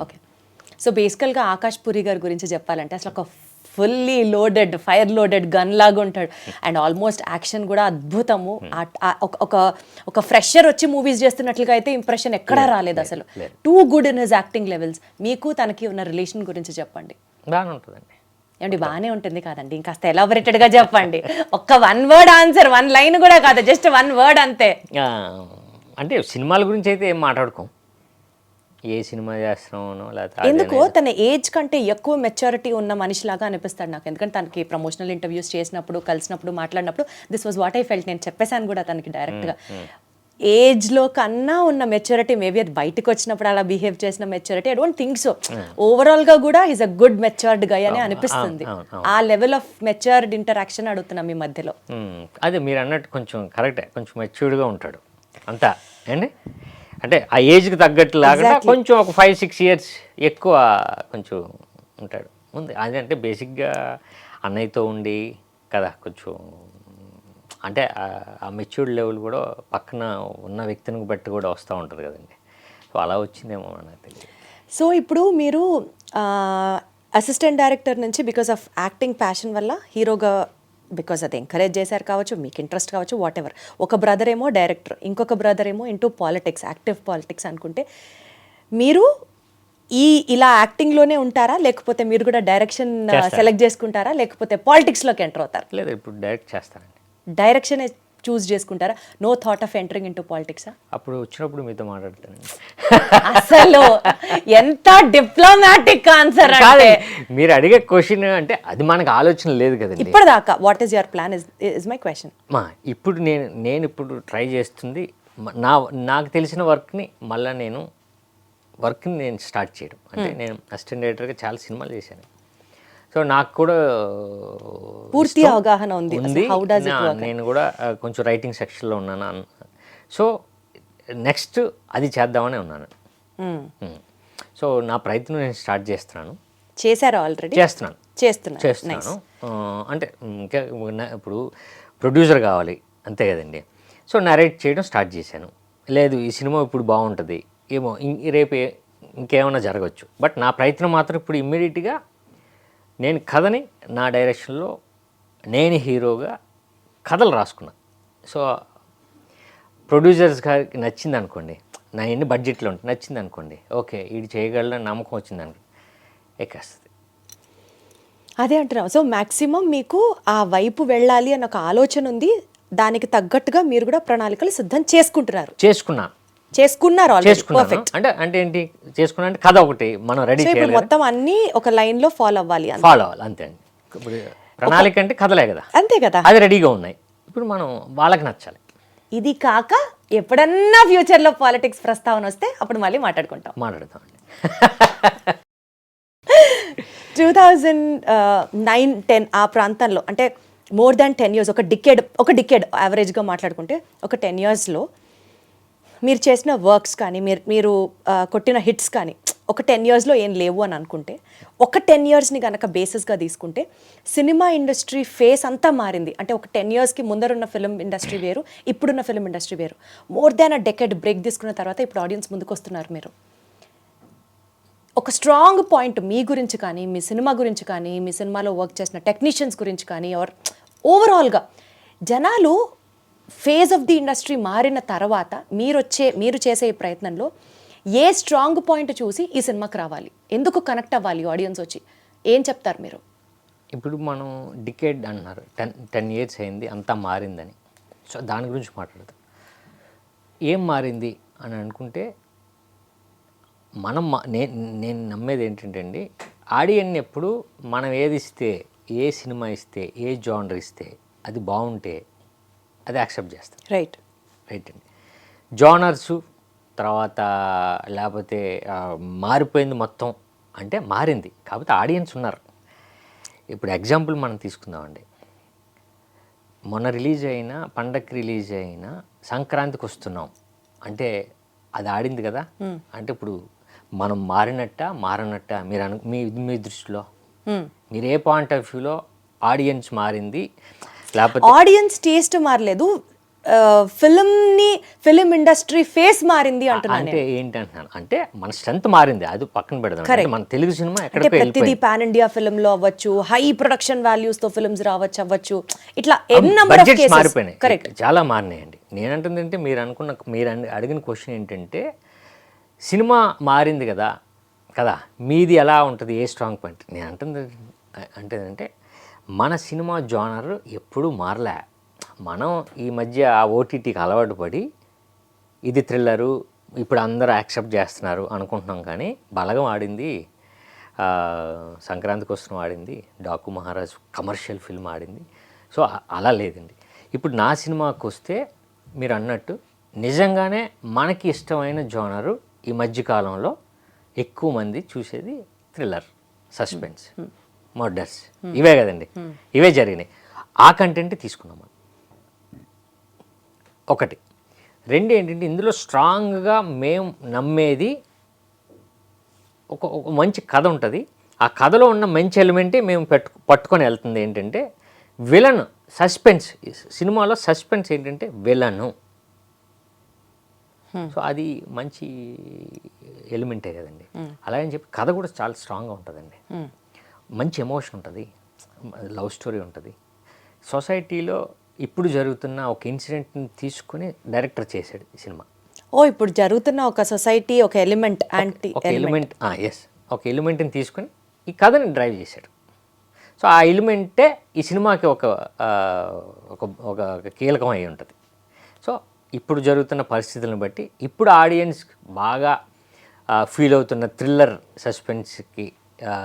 Okay so బేసికల్గా ఆకాష్ పురి గారి గురించి చెప్పాలంటే అసలు ఒక fully loaded fire loaded gun లాగా ఉంటాడు. అండ్ ఆల్మోస్ట్ యాక్షన్ కూడా అద్భుతము. ఆ- ఒక- ఒక ఒక ఫ్రెషర్ వచ్చి మూవీస్ చేస్తున్నట్లుగా అయితే ఇంప్రెషన్ ఎక్కడా రాలేదు అసలు. Too good in his acting levels మీకు తనకి ఉన్న రిలేషన్ గురించి చెప్పండి. బాగానే ఉంటుందండి. ఏమండి బాగానే ఉంటుంది కాదండి. ఇంకాస్త elaborated గా చెప్పండి. ఒక్క one word answer one line కూడా కాదు జస్ట్ వన్ వర్డ్ అంతే. అంటే సినిమాల గురించి అయితే ఏం మాట్లాడుకోం. ఏ సినిమా చేస్తున్నామో లేకపోతే ఎందుకో తన ఏజ్ కంటే ఎక్కువ మెచ్యూరిటీ ఉన్న మనిషిలాగా అనిపిస్తాడు నాకు. ఎందుకంటే తనకి ప్రమోషనల్ ఇంటర్వ్యూస్ చేసినప్పుడు కలిసినప్పుడు మాట్లాడినప్పుడు this was what I felt నేను చెప్పేశాను కూడా తనకి డైరెక్ట్గా. ఏజ్లో కన్నా ఉన్న మెచ్యూరిటీ మేబీ అది బయటకు వచ్చినప్పుడు అలా బిహేవ్ చేసిన maturity I don't think so ఓవరాల్గా కూడా is a good matured guy అని అనిపిస్తుంది. ఆ లెవెల్ ఆఫ్ మెచ్యూర్డ్ ఇంటరాక్షన్ అడుగుతున్నాం మీ మధ్యలో. అదే మీరు అన్నట్టు కొంచెం కరెక్టే కొంచెం మెచ్యూర్డ్గా ఉంటాడు. అంతా. ఏండి అంటే ఆ ఏజ్కి తగ్గట్టు లాగా కొంచెం ఒక ఫైవ్ సిక్స్ ఇయర్స్ ఎక్కువ కొంచెం ఉంటాడు. ఉంది అదంటే బేసిక్గా అన్నయ్యతో ఉండి కదా కొంచెం అంటే ఆ- మెచ్యూర్డ్ లెవెల్ కూడా పక్కన ఉన్న వ్యక్తిని బట్టి కూడా వస్తూ ఉంటుంది కదండి. సో అలా వచ్చిందేమో నాకు తెలియదు. సో ఇప్పుడు మీరు అసిస్టెంట్ డైరెక్టర్ నుంచి బికాస్ ఆఫ్ యాక్టింగ్ ప్యాషన్ వల్ల హీరోగా బికాస్ అది ఎంకరేజ్ చేశారు కావచ్చు మీకు ఇంట్రెస్ట్ కావచ్చు వాట్ ఎవర్ ఒక బ్రదర్ ఏమో డైరెక్టర్ ఇంకొక బ్రదర్ ఏమో ఇంటూ పాలిటిక్స్ యాక్టివ్ పాలిటిక్స్ అనుకుంటే మీరు ఈ ఇలా యాక్టింగ్లోనే ఉంటారా? లేకపోతే మీరు కూడా డైరెక్షన్ సెలెక్ట్ చేసుకుంటారా? లేకపోతే పాలిటిక్స్లోకి ఎంటర్ అవుతారా? లేదు ఇప్పుడు డైరెక్ట్ చేస్తానండి డైరెక్షన్ చూస్ చేసుకుంటారా? No thought of entering into పాలిటిక్సా అప్పుడు వచ్చినప్పుడు మీతో మాట్లాడతానండి. అసలు ఎంత డిప్లొమాటిక్ ఆన్సర్ అంటే? మీరు అడిగే క్వశ్చన్ అంటే అది మనకు ఆలోచన లేదు కదండి. ఇప్పటిదాకా what is your plan is is my question మా ఇప్పుడు నేను నేను ఇప్పుడు ట్రై చేస్తుంది నా నాకు తెలిసిన వర్క్ని మళ్ళీ నేను వర్క్ని నేను స్టార్ట్ చేయడం. అంటే నేను అసిస్టెంట్ డైరెక్టర్గా చాలా సినిమాలు చేశాను. సో నాకు కూడా పూర్తి ఇష్టం అవగాహన ఉంది. హౌ డస్ ఇట్ నేను కూడా ఆ, కొంచెం రైటింగ్ సెక్షన్లో ఉన్నాను. సో నెక్స్ట్ అది చేద్దామని ఉన్నాను. ఉమ్. సో నా ప్రయత్నం నేను స్టార్ట్ చేస్తున్నాను. చేశారు ఆల్రెడీ చేస్తున్నాను. చేస్తున్నాను. ఆ, అంటే ఇంకా ఇప్పుడు ప్రొడ్యూసర్ కావాలి. అంతే కదండి. సో నరేట్ చేయడం స్టార్ట్ చేశాను. లేదు ఈ సినిమా ఇప్పుడు బాగుంటుంది. ఏమో ఇం- రేపు ఇంకేమైనా జరగచ్చు. బట్ నా ప్రయత్నం మాత్రం ఇప్పుడు ఇమ్మీడియట్గా నేను కథని నా డైరెక్షన్లో నేను హీరోగా కథలు రాసుకున్నా. సో ప్రొడ్యూసర్స్ గారికి నచ్చింది అనుకోండి నా ఎన్ని బడ్జెట్లో ఉంటుంది నచ్చింది అనుకోండి ఓకే ఇది చేయగలడని నమ్మకం వచ్చింది అనుకో ఎక్కేస్తుంది అదే అంటున్నాం సో మాక్సిమం మీకు ఆ వైపు వెళ్ళాలి అన్న ఒక ఆలోచన ఉంది. దానికి తగ్గట్టుగా మీరు కూడా ప్రణాళికలు సిద్ధం చేసుకుంటున్నారు. చేసుకున్నా. చేసుకున్నారు చేసుకున్నాను పర్ఫెక్ట్ అంటే అంటే ఏంటి? చేసుకున్నా అంటే కథ ఒకటి మనం రెడీ సో ఇప్పుడు చేయాలి మొత్తం అన్ని ఒక లైన్లో ఫాలో అవ్వాలి అంతే. ఫాలో అవ్వాలి అంతే అండి. ఇప్పుడు ప్రణాళిక అంటే కథలే కదా? అంతే కదా? అది రెడీగా ఉన్నాయి. ఇప్పుడు మనం వాళ్ళకి నచ్చాలి. ఇది కాక ఎప్పుడన్నా ఫ్యూచర్లో పాలిటిక్స్ ప్రస్తావన వస్తే అప్పుడు మళ్ళీ మాట్లాడుకుంటాం. మాట్లాడతామండి టూ థౌజండ్ నైన్ టెన్ ఆ ప్రాంతంలో అంటే మోర్ దాన్ టెన్ ఇయర్స్ ఒక డికెడ్ ఒక డికెడ్ యావరేజ్గా మాట్లాడుకుంటే ఒక టెన్ ఇయర్స్లో మీరు చేసిన వర్క్స్ కానీ మీరు మీరు కొట్టిన హిట్స్ కానీ ఒక టెన్ ఇయర్స్లో ఏం లేవు అని అనుకుంటే ఒక టెన్ ఇయర్స్ని కనుక బేసిస్గా తీసుకుంటే సినిమా ఇండస్ట్రీ ఫేస్ అంతా మారింది. అంటే ఒక టెన్ ఇయర్స్కి ముందరున్న ఫిల్మ్ ఇండస్ట్రీ వేరు ఇప్పుడున్న ఫిల్మ్ ఇండస్ట్రీ వేరు. More than a decade break తీసుకున్న తర్వాత ఇప్పుడు ఆడియన్స్ ముందుకు వస్తున్నారు మీరు. ఒక స్ట్రాంగ్ పాయింట్ మీ గురించి కానీ మీ సినిమా గురించి కానీ మీ సినిమాలో వర్క్ చేసిన టెక్నీషియన్స్ గురించి కానీ ఆర్ ఓవరాల్గా జనాలు ఫేజ్ ఆఫ్ ది ఇండస్ట్రీ మారిన తర్వాత మీరు వచ్చే మీరు చేసే ప్రయత్నంలో ఏ స్ట్రాంగ్ పాయింట్ చూసి ఈ సినిమాకి రావాలి? ఎందుకు కనెక్ట్ అవ్వాలి ఆడియన్స్ వచ్చి? ఏం చెప్తారు మీరు? ఇప్పుడు మనం డికేడ్ అంటున్నారు టెన్ టెన్ ఇయర్స్ అయింది అంతా మారిందని. సో దాని గురించి మాట్లాడతాం ఏం మారింది అని అనుకుంటే మనం మా- నేను నమ్మేది ఏంటంటే అండి ఆడియన్ ఎప్పుడు మనం ఏది ఇస్తే ఏ సినిమా ఇస్తే ఏ జానర్ ఇస్తే అది బాగుంటే అది యాక్సెప్ట్ చేస్తాం రైట్ రైట్ అండి జానర్సు తర్వాత లేకపోతే మారిపోయింది మొత్తం. అంటే మారింది. కాకపోతే ఆడియన్స్ ఉన్నారు. ఇప్పుడు ఎగ్జాంపుల్ మనం తీసుకుందామండి. మొన్న రిలీజ్ అయిన పండగకి రిలీజ్ అయిన సంక్రాంతికి వస్తున్నాం. అంటే అది ఆడింది కదా? అంటే ఇప్పుడు మనం మారినట్ట మారనట్ట మీరు అను మీ మీ దృష్టిలో? మీరు ఏ పాయింట్ ఆఫ్ వ్యూలో ఆడియన్స్ మారింది? ఆడియన్స్ టేస్ట్ మారలేదు. ఫిల్మ్ని ఫిల్మ్ ఇండస్ట్రీ ఫేస్ మారింది అంటున్నాను అంటే ఏంటి అంటున్నాను అంటే మన స్ట్రెంత్ మారింది. అది పక్కన పెడదాం. మన తెలుగు సినిమా అంటే ప్రతిదీ పాన్ ఇండియా ఫిల్మ్లో అవ్వచ్చు హై ప్రొడక్షన్ వాల్యూస్తో ఫిల్మ్స్ రావచ్చు అవ్వచ్చు. ఇట్లా ఎన్ నంబర్ ఆఫ్ కేసెస్ మారిపోయినాయి. కరెక్ట్ చాలా మారినాయండి. నేను అంటుంది అంటే మీరు అనుకున్న మీరు అడి- అడిగిన క్వశ్చన్ ఏంటంటే సినిమా మారింది కదా కదా? మీది ఎలా ఉంటుంది? ఏ స్ట్రాంగ్ పాయింట్ నేను అంటుంది అంటే అంటే మన సినిమా జానర్ ఎప్పుడూ మారలే. మనం ఈ మధ్య ఆ ఓటీటీకి అలవాటు పడి ఇది థ్రిల్లరు ఇప్పుడు అందరూ యాక్సెప్ట్ చేస్తున్నారు అనుకుంటున్నాం కానీ బలగం ఆడింది సంక్రాంతి కోసం ఆడింది డాకు మహారాజ్ కమర్షియల్ ఫిల్మ్ ఆడింది. సో అలా లేదండి. ఇప్పుడు నా సినిమాకి వస్తే మీరు అన్నట్టు నిజంగానే మనకి ఇష్టమైన జోనరు ఈ మధ్యకాలంలో ఎక్కువ మంది చూసేది థ్రిల్లర్ సస్పెన్స్. మర్డర్స్. ఇవే కదండి. ఇవే జరిగినాయి. ఆ కంటెంట్ తీసుకున్నాం మనం. ఒకటి. రెండు ఏంటంటే ఇందులో స్ట్రాంగ్గా మేము నమ్మేది ఒక ఒక మంచి కథ ఉంటుంది. ఆ కథలో ఉన్న మంచి ఎలిమెంటే మేము పెట్టు పట్టుకొని వెళ్తుంది ఏంటంటే విలన్ సస్పెన్స్ సినిమాలో సస్పెన్స్ ఏంటంటే విలను సో అది మంచి ఎలిమెంటే కదండి. అలాగని చెప్పి కథ కూడా చాలా స్ట్రాంగ్గా ఉంటుందండి. మంచి ఎమోషన్ ఉంటుంది. లవ్ స్టోరీ ఉంటుంది. సొసైటీలో ఇప్పుడు జరుగుతున్న ఒక ఇన్సిడెంట్ని తీసుకుని డైరెక్టర్ చేశాడు ఈ సినిమా. ఓ ఇప్పుడు జరుగుతున్న ఒక సొసైటీ ఒక ఎలిమెంట్ యాంటీ ఒక ఎలిమెంట్. ఎస్ ఒక ఎలిమెంట్ని తీసుకుని ఈ కథని డ్రైవ్ చేశాడు. సో ఆ ఎలిమెంటే ఈ సినిమాకి ఒక ఒక ఒక కీలకం అయి ఉంటుంది. సో ఇప్పుడు జరుగుతున్న పరిస్థితులను బట్టి ఇప్పుడు ఆడియన్స్ బాగా ఫీల్ అవుతున్న థ్రిల్లర్ సస్పెన్స్కి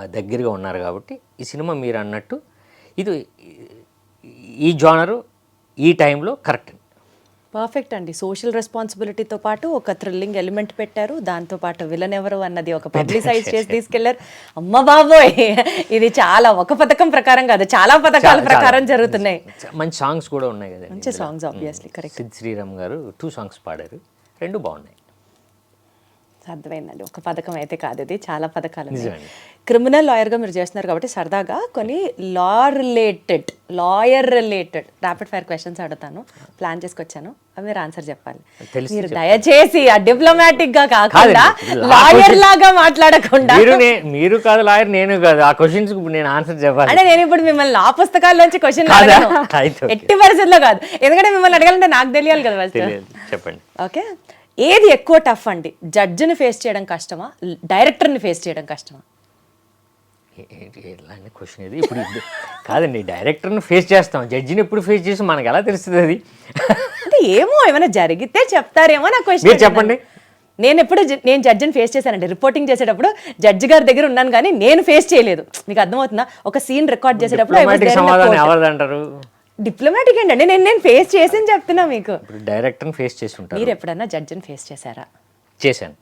దగ్గరగా ఉన్నారు కాబట్టి ఈ సినిమా మీరు అన్నట్టు ఇది ఈ జానరు ఈ టైంలో కరెక్ట్. పర్ఫెక్ట్ అండి. సోషల్ రెస్పాన్సిబిలిటీతో పాటు ఒక థ్రిల్లింగ్ ఎలిమెంట్ పెట్టారు. దాంతో పాటు విలన్ ఎవరు అన్నది ఒక పబ్లిసైజ్ చేసి తీసుకెళ్ళారు. అమ్మ బాబోయ్! ఇది చాలా ఒక పథకం ప్రకారం కాదు చాలా పథకాల ప్రకారం జరుగుతున్నాయి. మంచి సాంగ్స్ కూడా ఉన్నాయి కదండి మంచి సాంగ్స్ ఆబ్వియస్లీ కరెక్ట్ శ్రీరామ్ గారు టూ సాంగ్స్ పాడారు. రెండు బాగున్నాయి. అర్థమైందండి ఒక పథకం అయితే కాదు ఇది. చాలా పథకాలు. క్రిమినల్ లాయర్గా మీరు చేస్తున్నారు కాబట్టి సరదాగా కొన్ని law related lawyer related rapid fire questions అడుగుతాను. ప్లాన్ చేసుకొచ్చాను. అవి మీరు ఆన్సర్ చెప్పాలి. మీరు దయచేసి ఆ డిప్లొమాటిక్గా కాకుండా లాయర్ లాగా మాట్లాడకుండా మీరు కాదు లాయర్ నేను కాదు. ఆ క్వశ్చన్స్ నేను ఆన్సర్ చెప్పాలి. అంటే నేను ఇప్పుడు మిమ్మల్ని ఆ పుస్తకాల్లోంచి క్వశ్చన్. ఎట్టి పరిస్థితుల్లో కాదు. ఎందుకంటే మిమ్మల్ని అడగాలంటే నాకు తెలియాలి కదా చెప్పండి. ఓకే. ఏది ఎక్కువ టఫ్ అండి? జడ్జిని ఫేస్ చేయడం కష్టమా? డైరెక్టర్ని ఫేస్ చేయడం కష్టమా? ఎలాంటి క్వశ్చన్ ఇది. ఇప్పుడు కాదండి డైరెక్టర్ని ఫేస్ చేస్తాం. జడ్జిని ఎప్పుడు ఫేస్ చేసి మనకు ఎలా తెలుస్తుంది అది? అంటే ఏమో ఏమైనా జరిగితే చెప్తారేమో నా క్వశ్చన్ చెప్పండి. నేను ఎప్పుడు నేను జడ్జిని ఫేస్ చేశానండి. రిపోర్టింగ్ చేసేటప్పుడు జడ్జి గారి దగ్గర ఉన్నాను కానీ నేను ఫేస్ చేయలేదు. మీకు అర్థమవుతుందా? ఒక సీన్ రికార్డ్ చేసేటప్పుడు అంటారు డిప్లొమాటిక్ ఏంటండి నేను నేను ఫేస్ చేసి చెప్తున్నా మీకు. ఇప్పుడు డైరెక్టర్ని ఫేస్ చేసి ఉంటారు. మీరు ఎప్పుడన్నా జడ్జిని ఫేస్ చేశారా? చేశాను.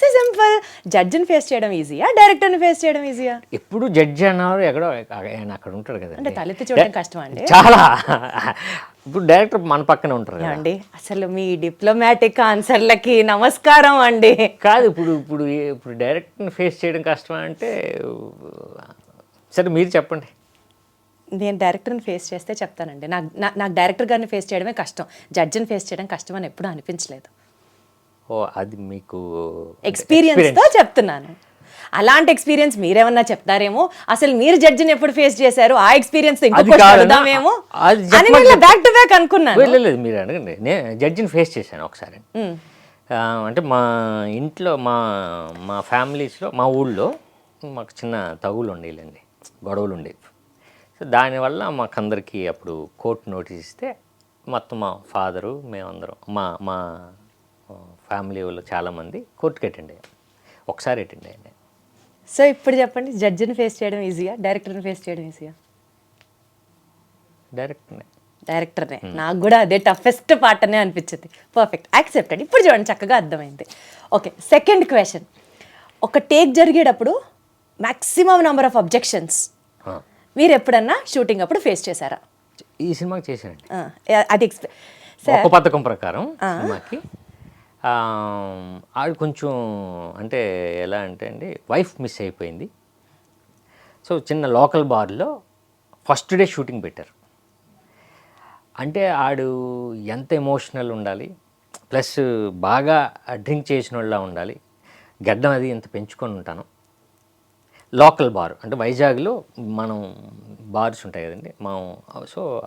సింపుల్ జడ్జిని ఫేస్ చేయడం ఈజీయా డైరెక్టర్ని ఫేస్ చేయడం ఈజీయా ఎప్పుడు జడ్జి అన్నారు ఎక్కడో ఆయన అక్కడ ఉంటాడు అంటే కదండి తలెత్తి చూడడం కష్టమా అండి? చాలా. ఇప్పుడు డైరెక్టర్ మన పక్కన ఉంటారు కదా. అండి అసలు మీ డిప్లొమాటిక్ ఆన్సర్లకి నమస్కారం అండి. కాదు ఇప్పుడు ఇప్పుడు ఇప్పుడు డైరెక్ట్ని ఫేస్ చేయడం కష్టమా అంటే సరే మీరు చెప్పండి. నేను డైరెక్టర్ని ఫేస్ చేస్తే చెప్తానండి. నాకు నాకు డైరెక్టర్ గారిని ఫేస్ చేయడమే కష్టం. జడ్జిని ఫేస్ చేయడం కష్టం అని ఎప్పుడూ అనిపించలేదు. ఓ అది మీకు ఎక్స్పీరియన్స్తో చెప్తున్నాను. అలాంటి ఎక్స్పీరియన్స్ మీరేమన్నా చెప్తారేమో? అసలు మీరు జడ్జిని ఎప్పుడు ఫేస్ చేశారు? ఆ ఎక్స్పీరియన్స్ ఇంకో అది question కాదన్నా, అడుగుదామేమో? అది అని చెప్పమని నేను చెప్పు. బ్యాక్ టు బ్యాక్ అనుకున్నాను. లేదు మీరు అడగండి. నేను జడ్జిని ఫేస్ చేశాను ఒకసారి. అంటే మా ఇంట్లో మా మా ఫ్యామిలీస్లో మా ఊళ్ళో మాకు చిన్న తగులు ఉండేలండి. గొడవలు ఉండేవి. సో దానివల్ల మాకందరికీ అప్పుడు కోర్టు నోటీస్ ఇస్తే మొత్తం మా ఫాదరు మేమందరం మా మా ఫ్యామిలీ వాళ్ళు చాలామంది కోర్టుకి అటెండ్ అయ్యాం. ఒకసారి అటెండ్ అయ్యండి సో ఇప్పుడు చెప్పండి జడ్జిని ఫేస్ చేయడం ఈజీయా డైరెక్టర్ని ఫేస్ చేయడం ఈజీయా? డైరెక్ట్నే డైరెక్టర్నే. నాకు కూడా అదే టఫెస్ట్ పార్ట్ అనే అనిపించింది పర్ఫెక్ట్ యాక్సెప్టెడ్ ఇప్పుడు చూడండి చక్కగా అర్థమైంది. ఓకే సెకండ్ క్వశ్చన్ ఒక టేక్ జరిగేటప్పుడు మ్యాక్సిమం నెంబర్ ఆఫ్ అబ్జెక్షన్స్ మీరు ఎప్పుడన్నా షూటింగ్ అప్పుడు ఫేస్ చేశారా? ఈ సినిమాకి చేశానండి. అది ఒక పథకం ప్రకారం సినిమాకి. ఆవిడ కొంచెం అంటే ఎలా అంటే అండి వైఫ్ మిస్ అయిపోయింది. సో చిన్న లోకల్ బార్లో ఫస్ట్ డే షూటింగ్ పెట్టారు. అంటే ఆడు ఎంత ఎమోషనల్ ఉండాలి ప్లస్ బాగా డ్రింక్ చేసిన వాళ్ళ ఉండాలి గడ్డం అది ఎంత పెంచుకొని ఉంటాను. లోకల్ బార్ అంటే వైజాగ్లో మనం బార్స్ ఉంటాయి కదండి. మనం సో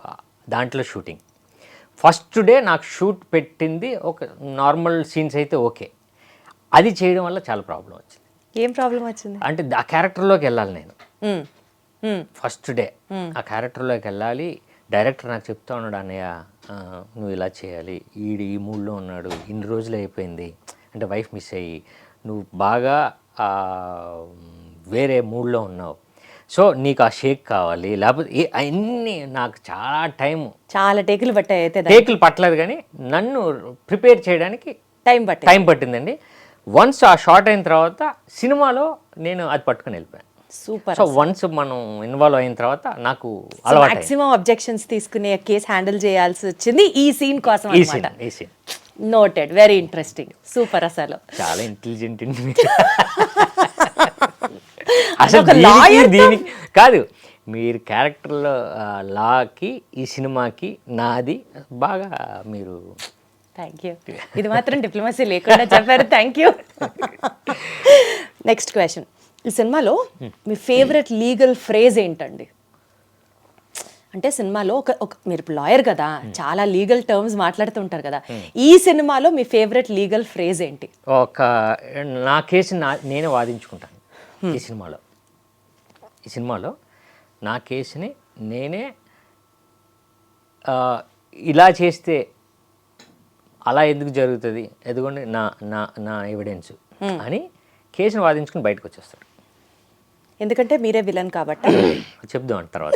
దాంట్లో షూటింగ్. ఫస్ట్ డే నాకు షూట్ పెట్టింది ఒక నార్మల్ సీన్స్ అయితే ఓకే. అది చేయడం వల్ల చాలా ప్రాబ్లం వచ్చింది. ఏం ప్రాబ్లం వచ్చింది? అంటే ఆ క్యారెక్టర్లోకి వెళ్ళాలి నేను. First day. ఆ క్యారెక్టర్లోకి వెళ్ళాలి. డైరెక్టర్ నాకు చెప్తా ఉన్నాడు అన్నయ్య నువ్వు ఇలా చేయాలి. ఈడు ఈ మూడ్లో ఉన్నాడు. ఇన్ని రోజులు అయిపోయింది. అంటే వైఫ్ మిస్ అయ్యి. నువ్వు బాగా వేరే మూడ్లో ఉన్నావు. సో నీకు ఆ షేక్ కావాలి. లేకపోతే అన్నీ నాకు చాలా టైం చాలా టేకులు పట్టాయి అయితే. టేకులు పట్టలేదు కానీ నన్ను ప్రిపేర్ చేయడానికి టైం పట్టాయి. టైం పట్టిందండి. వన్స్ ఆ షార్ట్ అయిన తర్వాత సినిమాలో నేను అది పట్టుకొని వెళ్ళిపోయాను. సూపర్ సో వన్స్ మనం ఇన్వాల్వ్ అయిన తర్వాత నాకు అలవాటు మాక్సిమం అబ్జెక్షన్స్ తీసుకునే కేసు హ్యాండిల్ చేయాల్సి వచ్చింది ఈ సీన్ కోసం ఈ సీన్ ఈ scene. Noted very interesting super అసలు. చాలా ఇంటెలిజెంట్ అండి. అసలు ఒక దీనికి కాదు మీరు క్యారెక్టర్లో లాకి ఈ సినిమాకి నాది బాగా మీరు థ్యాంక్ యూ ఇది మాత్రం డిప్లొమసీ లేకుండా చెప్పారు. థ్యాంక్ యూ నెక్స్ట్ క్వశ్చన్ ఈ సినిమాలో మీ ఫేవరెట్ లీగల్ ఫ్రేజ్ ఏంటండి? అంటే సినిమాలో ఒక ఒక మీరు లాయర్ కదా చాలా లీగల్ టర్మ్స్ మాట్లాడుతుంటారు కదా ఈ సినిమాలో మీ ఫేవరెట్ లీగల్ ఫ్రేజ్ ఏంటి? ఒక నా కేసు నా నేనే వాదించుకుంటాను. ఈ సినిమాలో. ఈ సినిమాలో నా కేసుని నేనే ఇలా చేస్తే అలా ఎందుకు జరుగుతుంది? ఎదుగోండి నా నా నా ఎవిడెన్స్ అని కేసుని వాదించుకుని బయటకు వచ్చేస్తాడు ఎందుకంటే మీరే విలన్ కాబట్టి. చెప్దాం అంట తర్వాత.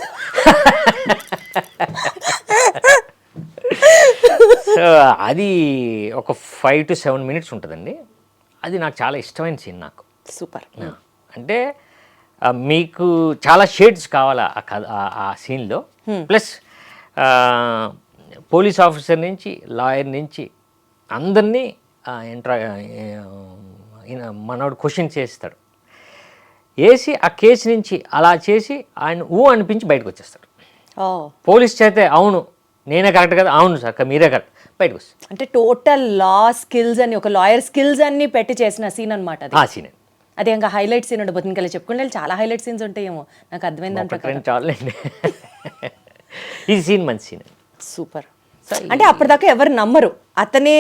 సో అది ఒక ఫైవ్ టు సెవెన్ మినిట్స్ ఉంటుందండి. అది నాకు చాలా ఇష్టమైన సీన్ నాకు. సూపర్. అంటే మీకు చాలా షేడ్స్ కావాలా ఆ కథ ఆ- సీన్లో ప్లస్ పోలీస్ ఆఫీసర్ నుంచి లాయర్ నుంచి అందరినీ ఎంట్రా మనోడు క్వశ్చన్ చేస్తాడు. వేసి ఆ కేసు నుంచి అలా చేసి ఆయన ఊ అనిపించి బయటకు వచ్చేస్తాడు. పోలీస్ చేతే అవును నేనే కరెక్ట్ కదా? అవును సార్ మీరే కరెక్ట్ బయటకు వస్తాడు. అంటే టోటల్ లా స్కిల్స్ అని ఒక లాయర్ స్కిల్స్ అన్ని పెట్టి చేసిన సీన్ అనమాట ఆ సీన్ అది ఇంకా హైలైట్ సీన్ ఉండబోతుంది ఇంకా చెప్పుకుంటే చాలా హైలైట్ సీన్స్ ఉంటాయేమో. నాకు అర్థమైంది దాని ప్రకారం చాలండి ఈ సీన్ మంచి సీన్ సూపర్. అంటే అప్పటిదాకా ఎవరు నమ్మరు. అతనే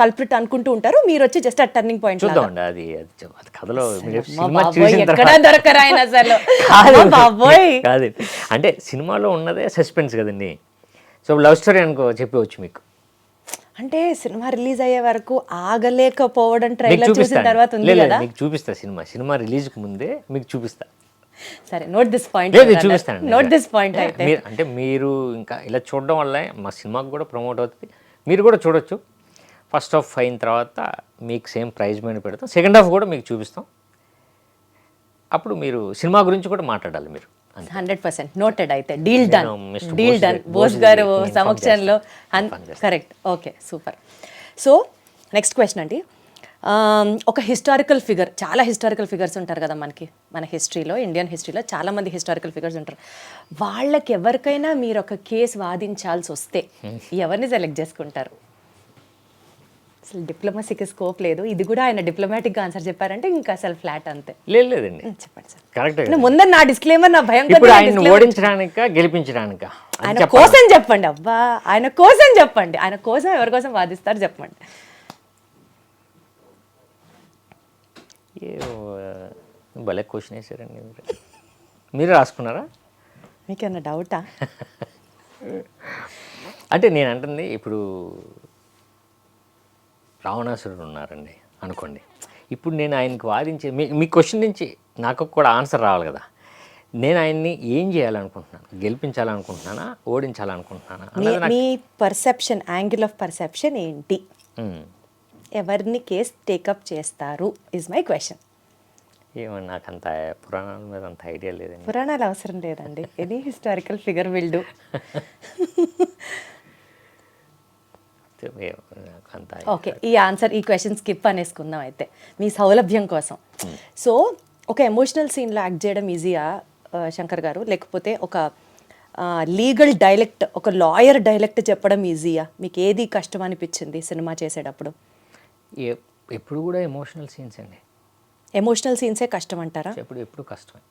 కల్ప్రిట్ అనుకుంటూ ఉంటారు. మీరు వచ్చి జస్ట్ ఆ టర్నింగ్ పాయింట్ చూద్దాండి అది అది కథలో సినిమా చూసిన ఎక్కడా తర్వాత దొరకరు ఆయన అసలు? బాబోయ్. కాదు అంటే సినిమాలో ఉన్నదే సస్పెన్స్ కదండి. సో లవ్ స్టోరీ అనుకో చెప్పవచ్చు మీకు. అంటే సినిమా రిలీజ్ అయ్యే వరకు ఆగలేకపోవడం ట్రైలర్ చూసిన తర్వాత ఉంది కదా? మీకు చూపిస్తా సినిమా. సినిమా రిలీజ్కి ముందే మీకు చూపిస్తా. సరే నోట్ దిస్ పాయింట్ చూపిస్తాను నోట్ దిస్ పాయింట్ అయితే. అంటే మీరు ఇంకా ఇలా చూడడం వల్ల మా సినిమాకి కూడా ప్రమోట్ అవుతుంది. మీరు కూడా చూడొచ్చు. ఫస్ట్ హాఫ్ అయిన తర్వాత మీకు సేమ్ ప్రైజ్ మీద పెడతాం. సెకండ్ హాఫ్ కూడా మీకు చూపిస్తాం. అప్పుడు మీరు సినిమా గురించి కూడా మాట్లాడాలి మీరు. Hundred percent. నోటెడ్ అయితే. Deal done. Deal done Bose గారు సమక్షంలో. Correct okay super so next question అండి. ఆమ్, ఒక హిస్టారికల్ ఫిగర్ చాలా హిస్టారికల్ ఫిగర్స్ ఉంటారు కదా మనకి మన హిస్టరీలో ఇండియన్ హిస్టరీలో చాలా మంది హిస్టారికల్ ఫిగర్స్ ఉంటారు. వాళ్ళకి ఎవరికైనా మీరు ఒక కేసు వాదించాల్సి వస్తే ఎవరిని సెలెక్ట్ చేసుకుంటారు? అసలు డిప్లొమసీకి స్కోప్ లేదు. ఇది కూడా ఆయన డిప్లొమాటిక్గా ఆన్సర్ చెప్పారంటే ఇంకా అసలు ఫ్లాట్ అంతే. లేదు లేదండి. చెప్పండి సార్. కరెక్ట్ ముందర నా డిస్క్లైమర్ నా భయం ఇప్పుడు ఆయన ఓడించడానిక గెలిపించడానిక? ఆయన. కోసం చెప్పండి అబ్బా. ఆయన కోసం చెప్పండి. ఆయన కోసం ఎవరి కోసం వాదిస్తారు చెప్పండి. భలే క్వశ్చన్ వేసారండి మీరు. మీరు రాసుకున్నారా? మీకేమన్నా డౌటా అంటే నేను అంటుంది ఇప్పుడు రావణాసురుడు ఉన్నారండి అనుకోండి. ఇప్పుడు నేను ఆయనకి వాదించే మీ మీ క్వశ్చన్ నుంచి నాకు కూడా ఆన్సర్ రావాలి కదా. నేను ఆయన్ని ఏం చేయాలనుకుంటున్నాను? గెలిపించాలనుకుంటున్నానా? ఓడించాలనుకుంటున్నానా? మీ పర్సెప్షన్ యాంగిల్ ఆఫ్ పర్సెప్షన్ ఏంటి. ఎవరిని కేస్ టేకప్ చేస్తారు? ఇస్ మై క్వశ్చన్ ఏమో నాకు అంత పురాణాల మీద అంత ఐడియా లేదండి. పురాణాలు అవసరం లేదండి. Any historical figure will do ఏమో నాకు అంత ఓకే ఈ ఆన్సర్ ఈ క్వశ్చన్ స్కిప్ అనేసుకుందాం అయితే. మీ సౌలభ్యం కోసం. సో ఒక ఎమోషనల్ సీన్లో యాక్ట్ చేయడం ఈజీయా శంకర్ గారు? లేకపోతే ఒక లీగల్ డైలెక్ట్ ఒక లాయర్ డైలెక్ట్ చెప్పడం ఈజీయా మీకు ఏది కష్టం అనిపించింది సినిమా చేసేటప్పుడు? ఎప్పుడు కూడా ఎమోషనల్ సీన్స్ అండి. ఎమోషనల్ సీన్సే కష్టం అంటారా? ఎప్పుడు ఎప్పుడు కష్టమే.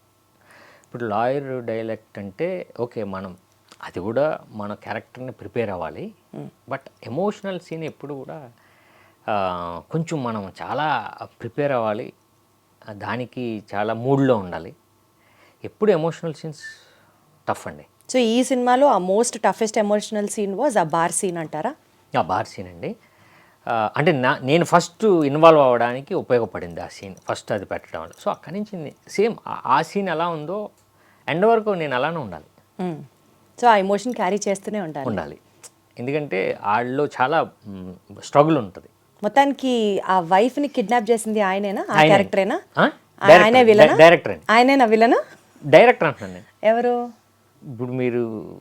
ఇప్పుడు లాయర్ డైలెక్ట్ అంటే ఓకే మనం అది కూడా మన క్యారెక్టర్ని ప్రిపేర్ అవ్వాలి. బట్ ఎమోషనల్ సీన్ ఎప్పుడు కూడా కొంచెం మనం చాలా ప్రిపేర్ అవ్వాలి. దానికి చాలా మూడ్లో ఉండాలి. ఎప్పుడు ఎమోషనల్ సీన్స్ టఫ్ అండి. సో ఈ సినిమాలో ఆ most toughest emotional scene was ఆ బార్ సీన్ అంటారా? ఆ బార్ సీన్ అండి. అంటే నా నేను ఫస్ట్ ఇన్వాల్వ్ అవ్వడానికి ఉపయోగపడింది ఆ సీన్. ఫస్ట్ అది పెట్టడం వల్ల. సో అక్కడి నుంచి సేమ్ ఆ సీన్ ఎలా ఉందో ఎండ్ వరకు నేను అలానే ఉండాలి. సో ఆ ఎమోషన్ క్యారీ చేస్తూనే ఉండాలి. ఉండాలి. ఎందుకంటే వాళ్ళలో చాలా స్ట్రగుల్ ఉంటుంది. మొత్తానికి ఆ వైఫ్ని కిడ్నాప్ చేసింది ఆయనేనా? ఆ. క్యారెక్టరేనా? ఆయనే. విలనా? డైరెక్టర్ ఆయనేనా విలనా? డైరెక్టర్ అంటున్నాను నేను. ఎవరు? ఇప్పుడు మీరు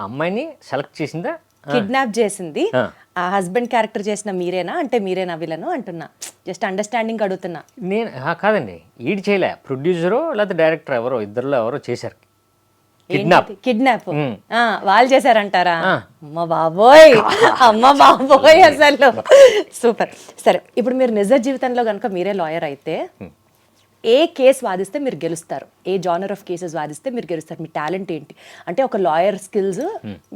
అమ్మాయిని సెలెక్ట్ చేసిందా? కిడ్నాప్ చేసింది. ఆ. హస్బెండ్ క్యారెక్టర్ చేసిన మీరేనా? అంటే మీరేనా విలను? అంటున్నా. జస్ట్ అండర్స్టాండింగ్ అడుగుతున్నా. నేను కాదండి. ఈడు చేయలే. ప్రొడ్యూసరో లేకపోతే డైరెక్టర్ ఎవరో ఇద్దరిలో ఎవరో చేశారు. కిడ్నాప్ కిడ్నాప్ మ్. వాళ్ళు చేశారంటారా. అమ్మ బాబోయ్! అమ్మ బాబోయ్ అసలు. సూపర్. సరే ఇప్పుడు మీరు నిజ జీవితంలో కనుక మీరే లాయర్ అయితే ఏ కేసు వాదిస్తే మీరు గెలుస్తారు? ఏ జానర్ ఆఫ్ కేసెస్ వాదిస్తే మీరు గెలుస్తారు? మీ టాలెంట్ ఏంటి? అంటే ఒక లాయర్ స్కిల్స్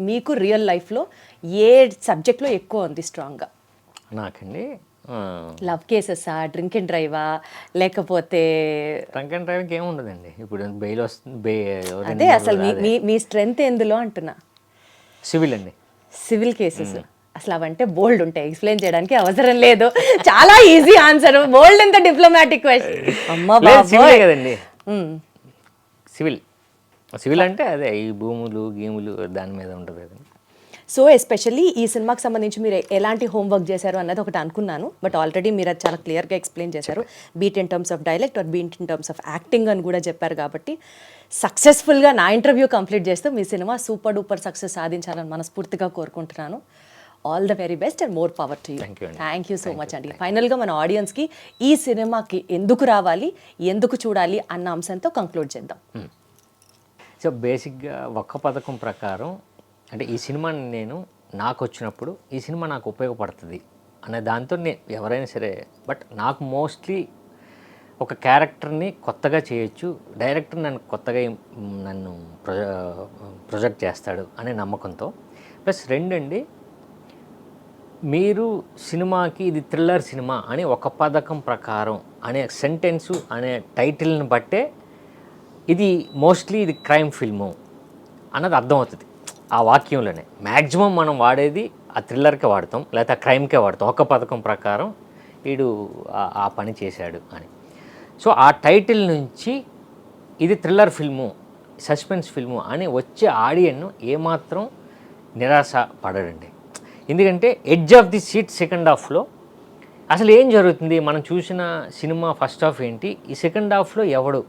మీకు రియల్ లైఫ్లో ఏ సబ్జెక్ట్లో ఎక్కువ ఉంది స్ట్రాంగ్గా? నాకండి లవ్ కేసెసా డ్రింక్ అండ్ డ్రైవా లేకపోతే ట్రంక్ అండ్ డ్రైవింగ్ ఏమి ఉండదండి. ఇప్పుడు బెయిల్ వస్తుంది అదే అసలు మీ మీ స్ట్రెంగ్త్ ఎందులో అంటున్నా? సివిల్ అండి. Civil cases. అసలు అవంటే బోల్డ్ ఉంటాయి. ఎక్స్ప్లెయిన్ చేయడానికి అవసరం లేదు. చాలా ఈజీ ఆన్సర్. బోల్డ్ ఎంత డిప్లొమాటిక్ క్వశ్చన్ అమ్మ బాబోయ్. కదండి. సివిల్. సివిల్ అంటే అదే ఈ భూములు గీములు దాని మీద ఉంటుంది సో ఎస్పెషల్లీ ఈ సినిమాకి సంబంధించి మీరు ఎలాంటి హోంవర్క్ చేశారు అన్నది ఒకటి అనుకున్నాను. బట్ ఆల్రెడీ మీరు అది చాలా క్లియర్గా ఎక్స్ప్లెయిన్ చేశారు. Beat in terms of dialect or beat in terms of acting అని కూడా చెప్పారు కాబట్టి సక్సెస్ఫుల్గా నా ఇంటర్వ్యూ కంప్లీట్ చేస్తూ మీ సినిమా సూపర్ డూపర్ సక్సెస్ సాధించాలని మనస్ఫూర్తిగా కోరుకుంటున్నాను. All the very best and more power to you. Thank you so much అండి. ఫైనల్గా మన ఆడియన్స్కి ఈ సినిమాకి ఎందుకు రావాలి ఎందుకు చూడాలి అన్న అంశంతో కంక్లూడ్ చేద్దాం. సో బేసిక్గా ఒక్క పథకం ప్రకారం అంటే ఈ సినిమాని నేను నాకు వచ్చినప్పుడు ఈ సినిమా నాకు ఉపయోగపడుతుంది అనే దాంతో నేను ఎవరైనా సరే బట్ నాకు మోస్ట్లీ ఒక క్యారెక్టర్ని కొత్తగా చేయొచ్చు డైరెక్టర్ నన్ను కొత్తగా నన్ను ప్రొజ ప్రొజెక్ట్ చేస్తాడు అనే నమ్మకంతో. ప్లస్ రెండండి మీరు సినిమాకి ఇది థ్రిల్లర్ సినిమా అని ఒక పథకం ప్రకారం అనే సెంటెన్సు అనే టైటిల్ని బట్టే ఇది మోస్ట్లీ ఇది క్రైమ్ ఫిల్ము అన్నది అర్థమవుతుంది. ఆ వాక్యంలోనే. మ్యాక్సిమం మనం వాడేది ఆ థ్రిల్లర్కే వాడతాం లేకపోతే ఆ క్రైమ్కే వాడతాం. ఒక పథకం ప్రకారం వీడు ఆ- పని చేశాడు అని. సో ఆ టైటిల్ నుంచి ఇది థ్రిల్లర్ ఫిల్ము సస్పెన్స్ ఫిల్ము అని వచ్చే ఆడియన్ను ఏమాత్రం నిరాశ పడడండి ఎందుకంటే edge of the seat second హాఫ్లో అసలు ఏం జరుగుతుంది? మనం చూసిన సినిమా ఫస్ట్ హాఫ్ ఏంటి? ఈ సెకండ్ హాఫ్లో ఎవడు?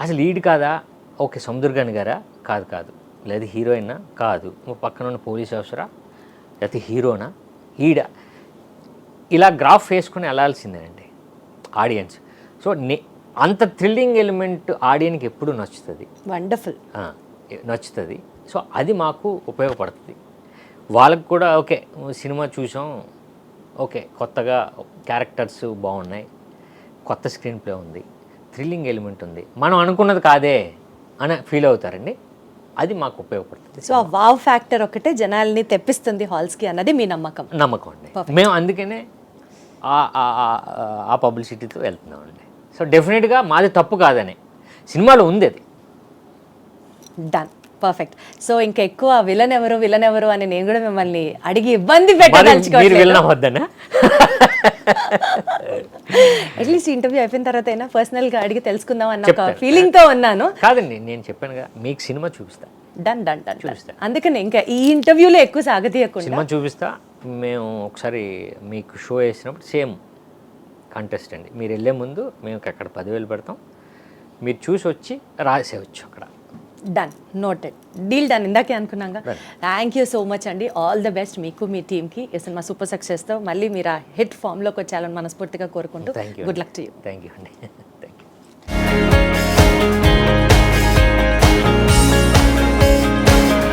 అసలు లీడ్ కాదా? ఓకే సముద్రగాని గారా? కాదు కాదు. లేదా హీరోయినా? కాదు. పక్కన ఉన్న పోలీస్ ఆఫీసరా? లేకపోతే హీరోనా? ఈడ ఇలా గ్రాఫ్ వేసుకుని వెళ్ళాల్సిందేనండి ఆడియన్స్. సో నే అంత థ్రిల్లింగ్ ఎలిమెంట్ ఆడియన్కి ఎప్పుడు నచ్చుతుంది. వండర్ఫుల్. నచ్చుతుంది. సో అది మాకు ఉపయోగపడుతుంది. వాళ్ళకి కూడా ఓకే సినిమా చూసాం ఓకే కొత్తగా క్యారెక్టర్స్ బాగున్నాయి కొత్త స్క్రీన్ ప్లే ఉంది థ్రిల్లింగ్ ఎలిమెంట్ ఉంది. మనం అనుకున్నది కాదే అని ఫీల్ అవుతారండి. అది మాకు ఉపయోగపడుతుంది. సో ఆ వావ్ ఫ్యాక్టర్ ఒకటే జనాల్ని తెప్పిస్తుంది హాల్స్కి అన్నది మీ నమ్మకం. నమ్మకం అండి. మేము అందుకనే ఆ- ఆ- ఆ- ఆ పబ్లిసిటీతో వెళ్తున్నామండి. సో డెఫినెట్గా మాది తప్పు కాదని. సినిమాలో ఉంది అది. డన్ పర్ఫెక్ట్ సో ఇంకా ఎక్కువ విలన్ ఎవరు విలన్ ఎవరు అని నేను కూడా మిమ్మల్ని అడిగి ఇబ్బంది వద్దనా అట్లీస్ట్ ఇంటర్వ్యూ అయిపోయిన తర్వాత అయినా పర్సనల్గా అడిగి తెలుసుకుందాం అన్న ఒక. ఫీలింగ్తో ఉన్నాను. కాదండి నేను చెప్పాను కదా మీకు సినిమా చూపిస్తా. డన్ డన్ డన్ చూపిస్తా. అందుకని ఇంకా ఈ ఇంటర్వ్యూలో ఎక్కువ సాగతీయకుండా సినిమా చూపిస్తా మేము ఒకసారి మీకు షో వేసినప్పుడు సేమ్ కంటెస్ట్ అండి. మీరు వెళ్ళే ముందు మేము అక్కడ పదివేలు పెడతాం. మీరు చూసి వచ్చి రాసేవచ్చు అక్కడ. డన్ నోటెడ్ డీల్ డన్ ఇందాకే అనుకున్నాగా. థ్యాంక్ యూ సో మచ్ అండి ఆల్ ద బెస్ట్ మీకు మీ టీమ్కి ఈ సినిమా సూపర్ సక్సెస్తో మళ్ళీ మీరు ఆ హిట్ ఫామ్లోకి వచ్చాలని మనస్ఫూర్తిగా కోరుకుంటూ good luck to you thank you అండి